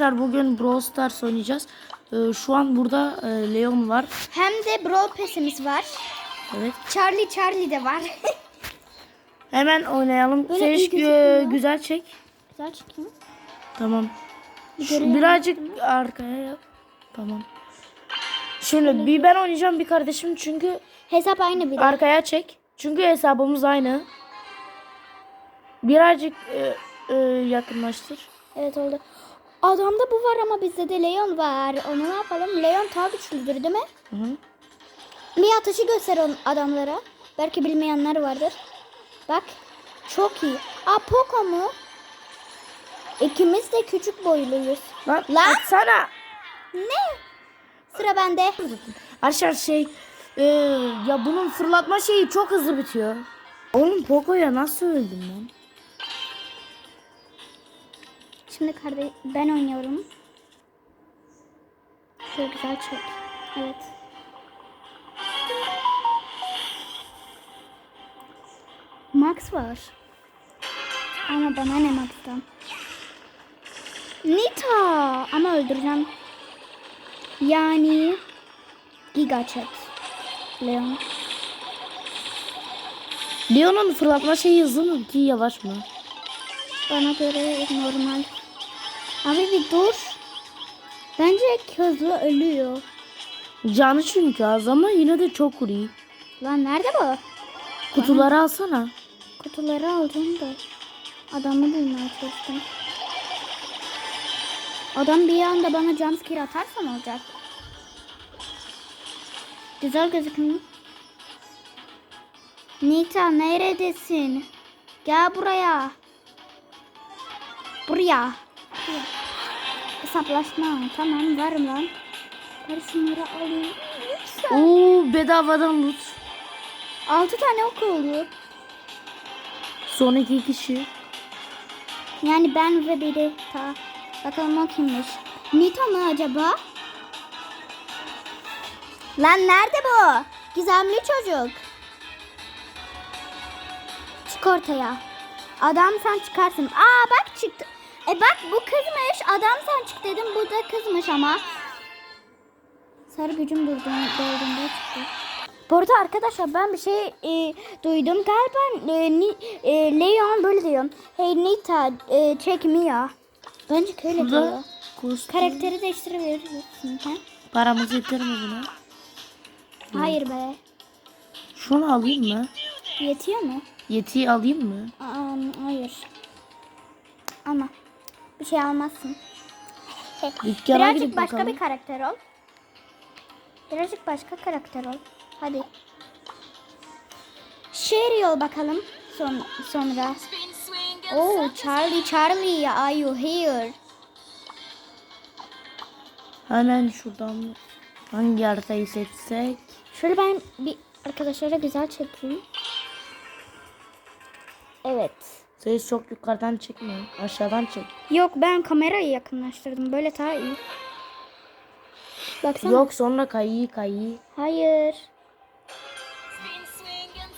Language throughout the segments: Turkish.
Arkadaşlar bugün Brawl Stars oynayacağız. Ee, şu an burada e, Leon var. Hem de Brawl Pass'imiz var. Evet. Charlie Charlie de var. Hemen oynayalım. Böyle Seç gözükmüyor. güzel çek. Güzel çıkıyor. Tamam. Şu, birazcık arkaya yap. Tamam. Şimdi bir ben oynayacağım bir kardeşim çünkü Hesap aynı bir arkaya çek. Çünkü hesabımız aynı. Birazcık e, e, yakınlaştır. Evet oldu. Adamda bu var ama bizde de Leon var. Onu ne yapalım? Leon daha güçlüdür değil mi? Hı hı. Bir ateşi göster on adamlara. Belki bilmeyenler vardır. Bak. Çok iyi. Aa Poco mu? İkimiz de küçük boyluyuz. Lan, Lan! atsana. Ne? Sıra bende. Arkadaşlar şey e, ya bunun fırlatma şeyi çok hızlı bitiyor. Oğlum Poco'ya nasıl öldüm ben? Şimdi kardeş ben oynuyorum. Şöyle güzel çek. Evet. Max var. Ama bana ne Max'tan? Nita! Ama öldüreceğim. Yani Giga Chat. Leon. Leon'un fırlatma şeyi hızlı mı ki yavaş mı? Bana göre normal. Abi bir dur. Bence hızlı ölüyor. Canı çünkü az ama yine de çok iyi. Lan nerede bu? Kutuları alsana. Kutuları alacağım da. Adamı bulmaya çalıştım. Adam bir anda bana jumpscare atarsa ne olacak? Güzel gözükmüyor. Nita neredesin? Gel buraya. Buraya. Buraya. Hesaplaşma. Tamam varım lan. Ben şunları alayım. Lütfen. Oo bedavadan loot. 6 tane ok oluyor. Son iki kişi. Yani ben ve biri ta. Bakalım o kimmiş. Nita mı acaba? Lan nerede bu? Gizemli çocuk. Çık ortaya. Adam sen çıkarsın. Aa bak çıktı. E bak bu kızmış. Adam sen çık dedim. Bu da kızmış ama. Sarı gücüm durdu, dolduğunda çıktı. Bu arada arkadaşlar ben bir şey e, duydum. Galiba e, ni, e, Leon böyle diyor. Hey Nita e, check me ya. Bence öyle diyor. Burada kostüm. Karakteri değiştirebilirsin sen. Paramız yeter mi buna? Hayır be. Şunu alayım mı? Yetiyor mu? Yetiyi alayım mı? Aa, hayır. Ama bir şey almazsın. Dükkana Birazcık gidip başka bakalım. bir karakter ol. Birazcık başka karakter ol. Hadi. Sherry ol bakalım. Son, sonra. Oh Charlie Charlie are you here? Hemen şuradan hangi haritayı seçsek? Şöyle ben bir arkadaşlara güzel çekeyim. Evet. Ses çok yukarıdan çekme. Aşağıdan çek. Yok ben kamerayı yakınlaştırdım. Böyle daha iyi. Baksana. Yok sonra kayı kayı. Hayır.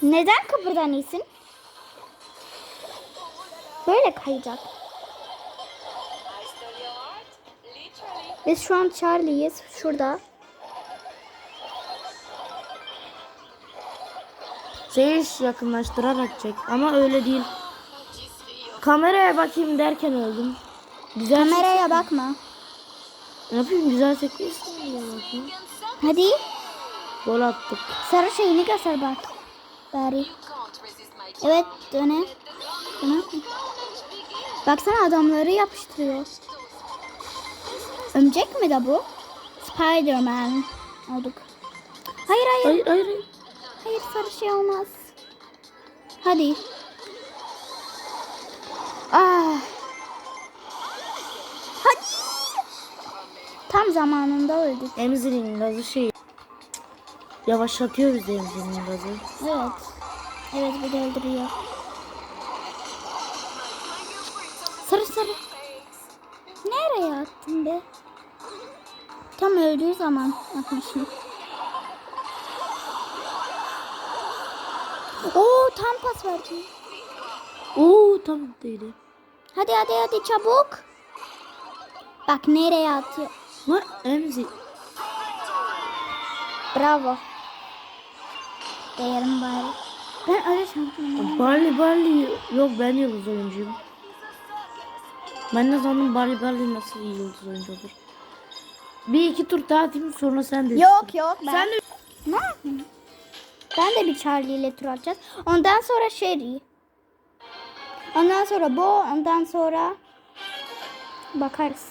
Neden kıpırdan iyisin? Böyle kayacak. Biz şu an Charlie'yiz. Şurada. Ses yakınlaştırarak çek. Ama öyle değil. Kameraya bakayım derken öldüm. Güzel Kameraya bakma. Ne yapayım güzel diye bakayım. Hadi. Gol attık. Sarı şeyini göster bak. Bari. Evet döne. Döne. Baksana adamları yapıştırıyor. Ömcek mi de bu? Spider-Man olduk. Hayır. Hayır hayır. hayır. Hayır sarı şey olmaz. Hadi. Ah. Hadi. Tam zamanında öldük. Emzir'in gazı şey. Yavaşlatıyor bizi Emzir'in gazı. Evet. Evet bu da öldürüyor. Sarı sarı. Nereye attın be? Tam öldüğü zaman atmışım. Oo tam pas verdi. Oo tam değdi. Hadi hadi hadi çabuk. Bak nereye atıyor. What? Emzi. Bravo. Değerim bari. Ben öyle şampiyonum. Barley Barley. Yok ben yıldız oyuncuyum. Ben de sandım Barley Barley nasıl iyi yıldız oyuncu olur. Bir iki tur daha atayım sonra sen de. Yok yok ben. Sen de Ne yapayım? Ben de bir Charlie ile tur atacağız. Ondan sonra Sherry. Ondan sonra Bo. Ondan sonra bakarız.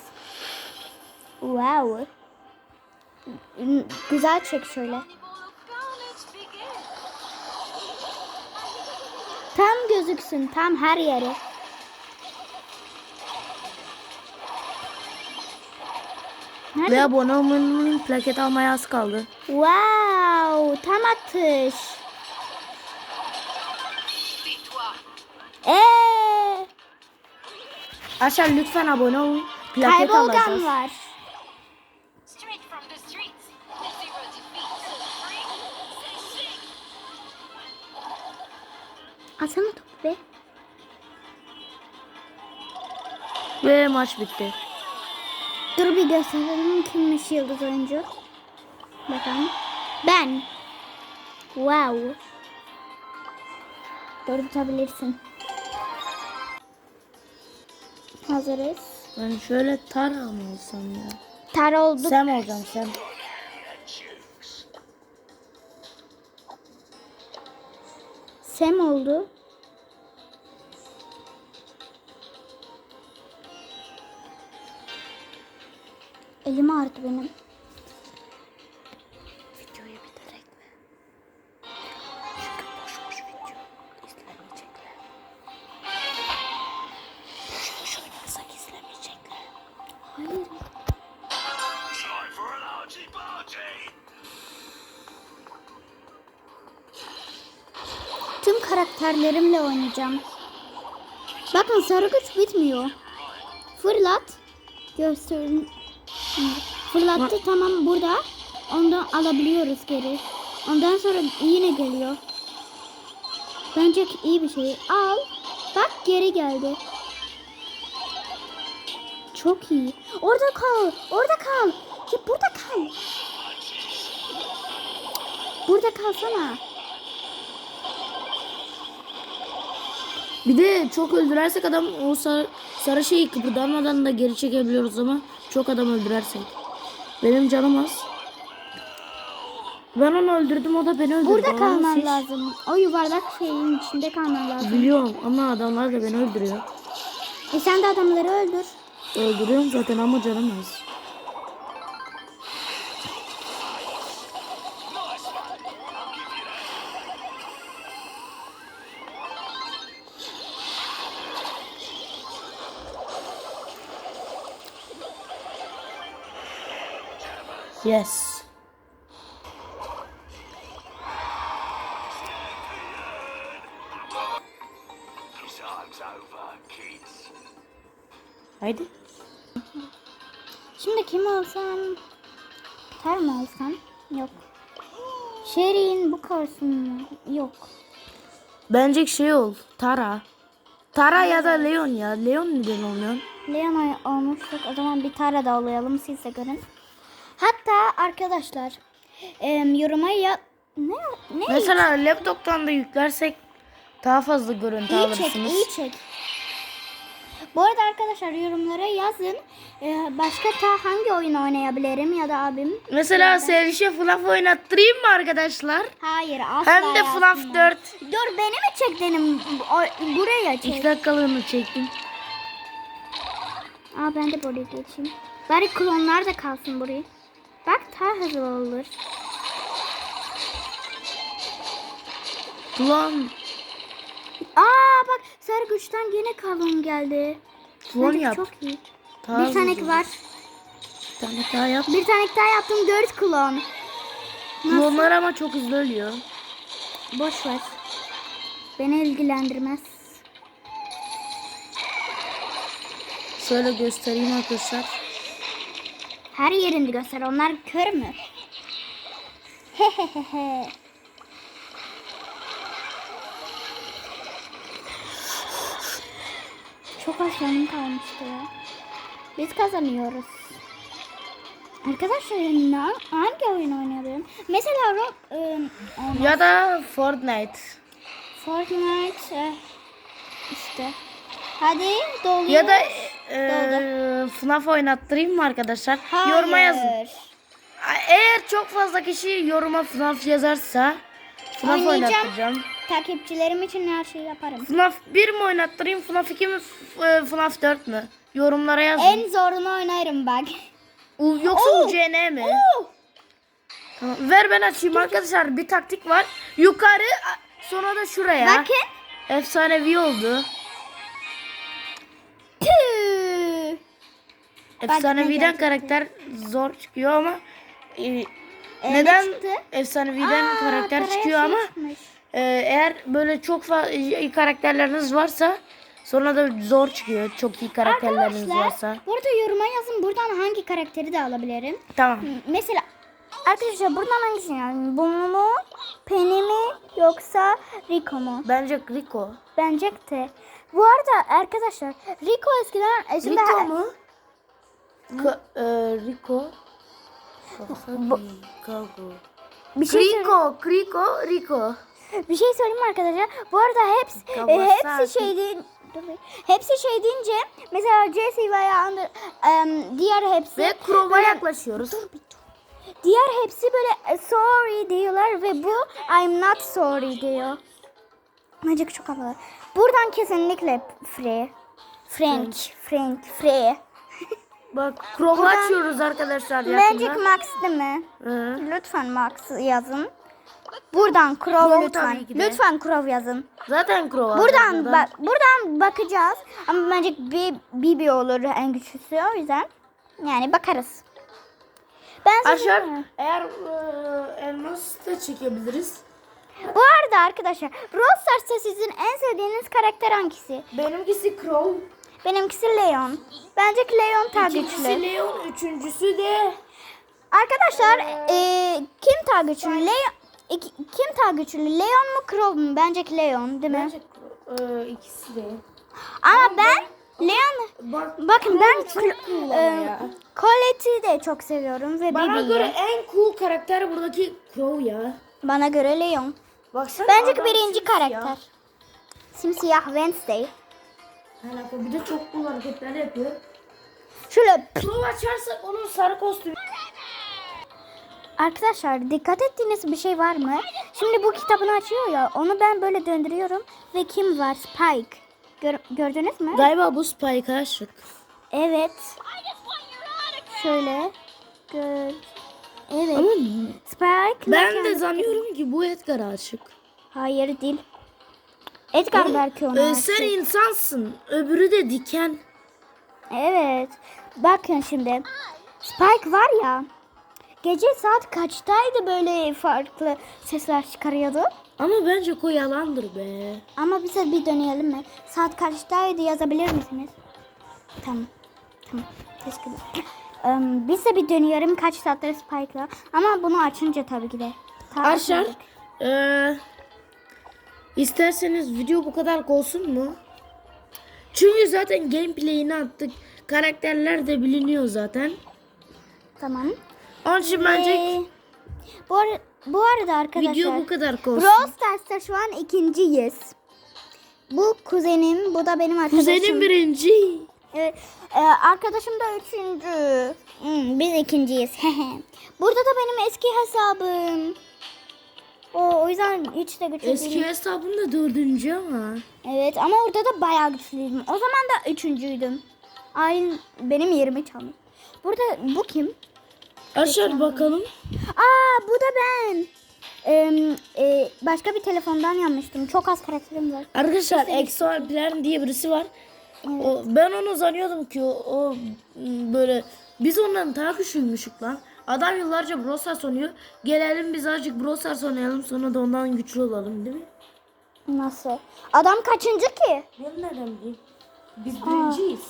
Wow. Güzel çek şöyle. Tam gözüksün. Tam her yere. Nerede? ve abone olmanın plaket almaya az kaldı. Wow, tam atış. Eee, Aşağı lütfen abone olun. Plaket alacağız. var. Atsana topu be. Ve maç bitti. Dur bir gösterelim kimmiş yıldız oyuncu. Bakalım. Ben. Wow. Doğru tutabilirsin. Hazırız. Ben şöyle Tara mı olsam ya? Tar olduk. Sam olacağım sen. Sem oldu. Elim ağrıdı benim. Tüm karakterlerimle oynayacağım. Bakın sarı güç bitmiyor. Fırlat. Gösterin. Fırlattı tamam burada. Ondan alabiliyoruz geri. Ondan sonra yine geliyor. Bence iyi bir şey. Al. Bak geri geldi. Çok iyi. Orada kal. Orada kal. Ya burada kal. Burada kalsana. Bir de çok öldürersek adam o sarı, sarı şeyi kıpırdamadan da geri çekebiliyoruz ama çok adam öldürersek. Benim canım az. Ben onu öldürdüm o da beni öldürdü. Burada Ama kalman siz- lazım. O yuvarlak şeyin içinde kalman lazım. Biliyorum ama adamlar da beni öldürüyor. E sen de adamları öldür. Öldürüyorum zaten ama canım az. Yes. Haydi. Şimdi kim alsam? Ter mi alsam? Yok. Şerin bu kalsın mı? Yok. Bence şey ol. Tara. Tara ya da Leon ya. Leon neden olmuyor? Leona'yı almıştık. O zaman bir tane daha alayalım. Siz de görün. Hatta arkadaşlar em, yoruma ya... Ne? Ne? Mesela laptoptan da yüklersek daha fazla görüntü İyi alırsınız. çek, iyi çek. Bu arada arkadaşlar yorumlara yazın. Ee, başka ta hangi oyun oynayabilirim ya da abim? Mesela Seliş'e FNAF oynattırayım mı arkadaşlar? Hayır asla Hem de FNAF yazma. 4. Dur beni mi çektin? Buraya çek. 2 dakikalığını çektim. Aa ben de buraya geçeyim. Bari klonlar da kalsın buraya. Bak daha hızlı olur. Klon. Aa bak sarı güçten yine kalın geldi. Klon yap. Çok iyi. Daha bir tane var. Bir tane daha yap. Bir tane daha yaptım dört klon. Klonlar ama çok hızlı ölüyor. Boş ver. Beni ilgilendirmez. Şöyle göstereyim arkadaşlar. Her yerinde göster. Onlar kör mü? Hehehehe. Çok az canım kalmıştı ya. Biz kazanıyoruz. Arkadaşlar ne, hangi oyun oynayabilirim? Mesela Rock, e, olmaz. Ya da Fortnite. Fortnite e, işte. Hadi doluyor. Ya da e, FNAF oynattırayım mı arkadaşlar? Hayır. Yoruma yazın. Eğer çok fazla kişi yoruma FNAF yazarsa FNAF oynattıracağım. Takipçilerim için her şeyi yaparım. FNAF 1 mi oynattırayım? FNAF 2 mi? E, FNAF 4 mü? Yorumlara yazın. En zorunu oynarım bak. U- yoksa Oo. UCN mi? Tamam, Ver ben açayım arkadaşlar. Bir taktik var. Yukarı sonra da şuraya. Bakın. Efsanevi oldu. Efsaneviden karakter zor çıkıyor ama e, Ee, ne neden efsaneviden Aa, karakter paraya çıkıyor şey ama e, eğer böyle çok fazla iyi karakterleriniz varsa sonra da zor çıkıyor. Çok iyi karakterleriniz varsa. Arkadaşlar burada yoruma yazın buradan hangi karakteri de alabilirim. Tamam. Mesela arkadaşlar buradan hangisini yani? Bunu mu? Penny mi? Yoksa Rico mu? Bence Rico. Bence de. Bu arada arkadaşlar Rico eskiden e, Rico mu? Ka- e, Rico. Rico. bir şey söyle- Rico, Rico, bir şey söyleyeyim mi arkadaşlar? Bu arada hepsi e, hepsi şey değil. Hepsi şey deyince mesela Jesse veya Under, em, diğer hepsi Ve böyle- yaklaşıyoruz. Dur bir dur. Diğer hepsi böyle e, sorry diyorlar ve bu I'm not sorry diyor. Bence çok havalı. Buradan kesinlikle free. Frank, Frank, free. Bak Buradan- açıyoruz arkadaşlar Magic. Max değil mi? Hı. Lütfen Max yazın. Buradan Crow, Crow lütfen. Lütfen Crow yazın. Zaten Crow Buradan buradan. bak buradan bakacağız. Ama bence Bibi olur en güçlüsü o yüzden. Yani bakarız. Ben mi? eğer e, elmas da çekebiliriz. Bu arada arkadaşlar Brawl Stars'ta sizin en sevdiğiniz karakter hangisi? Benimkisi Crow. Benimkisi Leon. Bence Leon daha İkincisi güçlü. Leon. Üçüncüsü de Arkadaşlar eee, kim daha güçlü? Leon, iki- kim daha güçlü? Leon mu Crow mu? Bence Leon değil mi? bence. E, ikisi de. Ama ben Leon Bak, Bakın ben çok Cl- cool ama eee, ya. Colette'i de çok seviyorum ve Bana Bibi'yi. göre en cool karakter buradaki Crow ya. Bana göre Leon. Baksana Bence adam birinci simsiyah. karakter. Simsiyah Wednesday. Alaka bir de çok cool hareketler yapıyor. Şöyle Crow açarsak onun sarı kostümü. Arkadaşlar dikkat ettiğiniz bir şey var mı? Şimdi bu kitabını açıyor ya onu ben böyle döndürüyorum ve kim var? Spike. Gör- gördünüz mü? Galiba bu Spike'a aşık. Evet. Şöyle. Gör. Evet. Ama Spike. ben de sanıyorum ki bu Edgar'a aşık. Hayır değil. Edgar belki ona Ee, sen insansın. Öbürü de diken. Evet. Bakın şimdi. Spike var ya. Gece saat kaçtaydı böyle farklı sesler çıkarıyordu? Ama bence o yalandır be. Ama bize bir deneyelim mi? Saat kaçtaydı yazabilir misiniz? Tamam. Tamam. Teşekkür ederim. Em, biz de bir dönüyorum kaç saattir Spike'la. Ama bunu açınca tabii ki de. Ta- Arkadaşlar ee, isterseniz video bu kadar olsun mu? Çünkü zaten gameplay'ini attık. Karakterler de biliniyor zaten. Tamam. Onun için bence Ee, bu, ar- bu arada arkadaşlar. video bu kadar olsun. Brawl Stars'ta şu an ikinciyiz. Bu kuzenim, bu da benim arkadaşım. Kuzenim birinci. Evet, e, arkadaşım da üçüncü. Hmm, biz ikinciyiz. Burada da benim eski hesabım. O, o yüzden hiç de güçlü Eski değilim. hesabım da dördüncü ama. Evet ama orada da bayağı güçlüydüm. O zaman da üçüncüydüm. Aynı benim yerimi çalmış. Burada bu kim? Arkadaşlar bakalım. Aa bu da ben. Em, e, başka bir telefondan yanmıştım. Çok az karakterim var. Arkadaşlar Exo Alperen diye birisi var. O, ben onu sanıyordum ki o, o böyle biz ondan daha güçlüymüşük lan. Adam yıllarca Brawl Stars oynuyor. Gelelim biz azıcık Brawl Stars oynayalım sonra da ondan güçlü olalım değil mi? Nasıl? Adam kaçıncı ki? Ben nereden bileyim? Biz birinciyiz.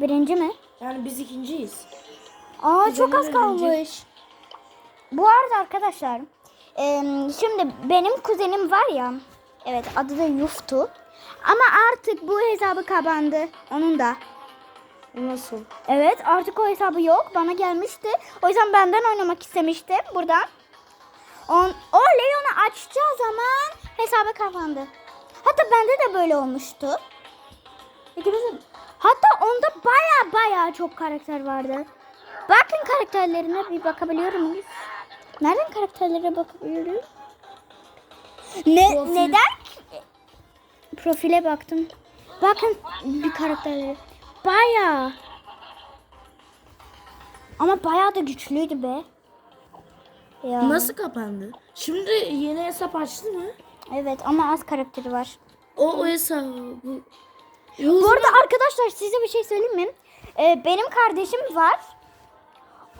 Birinci mi? Yani biz ikinciyiz. Aa çok az birinci. kalmış. Bu arada arkadaşlar şimdi benim kuzenim var ya evet adı da Yuftu ama artık bu hesabı kapandı onun da. Nasıl? Evet artık o hesabı yok. Bana gelmişti. O yüzden benden oynamak istemişti buradan. On, o Leon'u açacağı zaman hesabı kapandı. Hatta bende de böyle olmuştu. İkimizin. Hatta onda baya baya çok karakter vardı. Bakın karakterlerine bir bakabiliyor muyuz? Nereden karakterlere bakabiliyoruz? Ne, Profil. neden? Profile baktım. Bakın bir karakterlere. Baya. Ama baya da güçlüydü be. Ya. Nasıl kapandı? Şimdi yeni hesap açtı mı? Evet ama az karakteri var. O, o hesabı. Bu, Bu arada arkadaşlar size bir şey söyleyeyim mi? Ee, benim kardeşim var.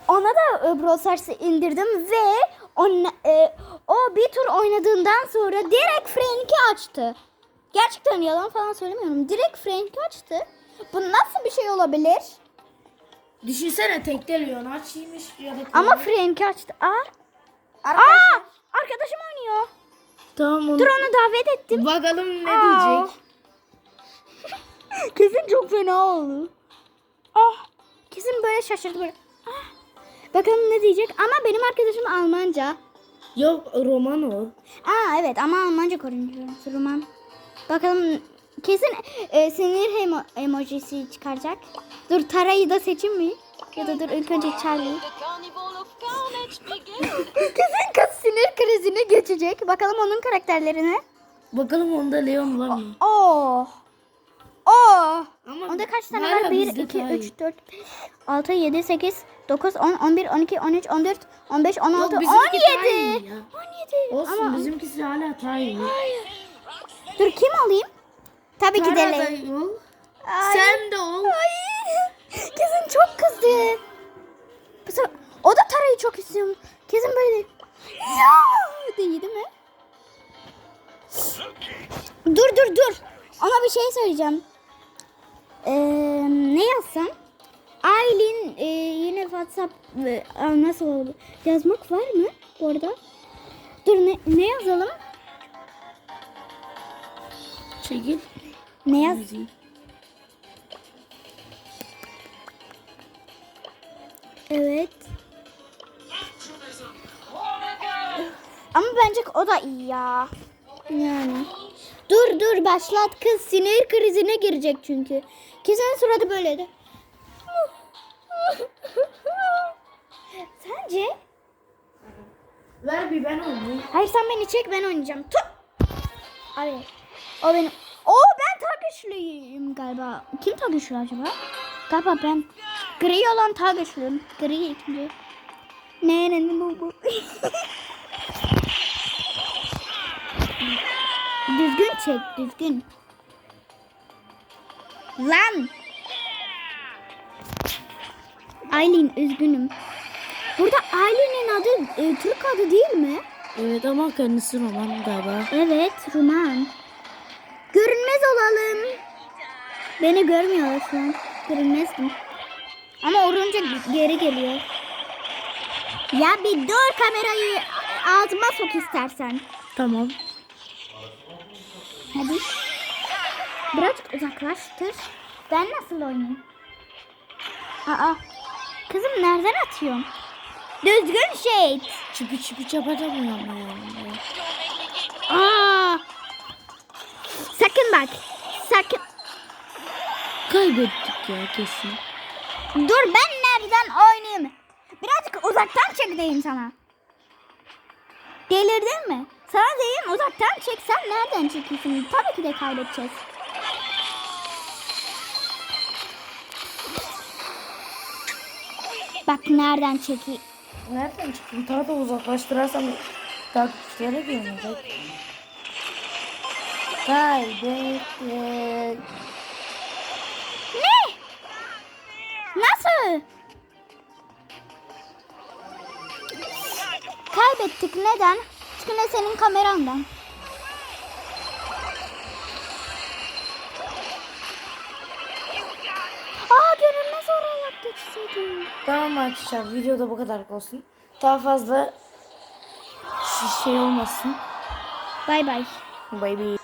Ona da e, Brawl Stars'ı indirdim ve on, e, o bir tur oynadığından sonra direkt Frank'i açtı. Gerçekten yalan falan söylemiyorum. Direkt Frank'i açtı. Bu nasıl bir şey olabilir? Düşünsene tekte Leon açıymış ya da Ama Frank'i açtı. Aa, aa, arkadaşım oynuyor. Tamam onu. Dur onu davet ettim. Bakalım ne Aa. diyecek. Kesin çok fena oldu. Ah, kesin böyle şaşırdı böyle. Ah. Bakalım ne diyecek ama benim arkadaşım Almanca. Yok roman o. Aa evet ama Almanca konuşuyor. Roman. Bakalım kesin e, sinir emo- emojisi çıkaracak. Dur Tara'yı da seçeyim mi? Ya da dur ilk önce Charlie. Kesin kız sinir krizini geçecek. Bakalım onun karakterlerine. Bakalım onda Leon var mı? Oh. Oh. Ama Onda kaç tane var? 1, bizde 2, daha 3, iyi. 4, 5, 6, 7, 8, 9, 10, 11, 12, 13, 14, 15, 16, Yok, bizimki daha 17. iyi ya. 17. Olsun Ama bizimkisi hala iyi. dur kim alayım? Tabii ki da ol. Ay. Sen de ol. Ay. Kesin çok kızdı. Bu sefer- O da Tara'yı çok istiyor. Kesin böyle. Ya değil değil mi? Dur dur dur. Ona bir şey söyleyeceğim. Ee, ne yazsam? Aylin e, yine WhatsApp e, aa, nasıl oldu? Yazmak var mı orada? Dur ne, ne yazalım? Çekil. Ne yaz? Evet. Ama bence o da iyi ya. Yani. Dur dur başlat kız sinir krizine girecek çünkü. Kesin suratı böyleydi. Sence? Ver bir ben oynayayım. Hayır sen beni çek ben oynayacağım. Tut. Abi. O benim. Güçlüyüm galiba. Kim ta güçlü acaba? Galiba ben. Gri olan ta güçlüyüm. Gri ikinci. Ne ne ne bu bu. düzgün çek düzgün. Lan. Aylin üzgünüm. Burada Aylin'in adı e, Türk adı değil mi? Evet ama kendisi roman galiba. Evet, Ruman. Görünmez olalım. Beni görmüyorlar şu an. Görünmezdim. Ama olunca geri geliyor. Ya bir dur kamerayı ağzıma sok istersen. Tamam. Hadi. Birazcık uzaklaştır. Ben nasıl oynayayım? Aa. Kızım nereden atıyorsun? Düzgün şey. Çıpı çıpı çapatamıyor ama yani. Aa. Sakın bak. Sakın. Kaybettik ya kesin. Dur ben nereden oynayayım? Birazcık uzaktan çek diyeyim sana. Delirdin mi? Sana diyeyim uzaktan çek sen nereden çekiyorsun? Tabii ki de kaybedeceğiz. Bak nereden çeki. Nereden çıktın? Daha da uzaklaştırarsam takipçilere görmeyecek. Kaybettik. Ne? Nasıl? Kaybettik neden? Çünkü senin kamerandan. Aa görünmez oraya geçseydim. Tamam arkadaşlar videoda bu kadar olsun. Daha fazla şey olmasın. Bay bay. Bay bay.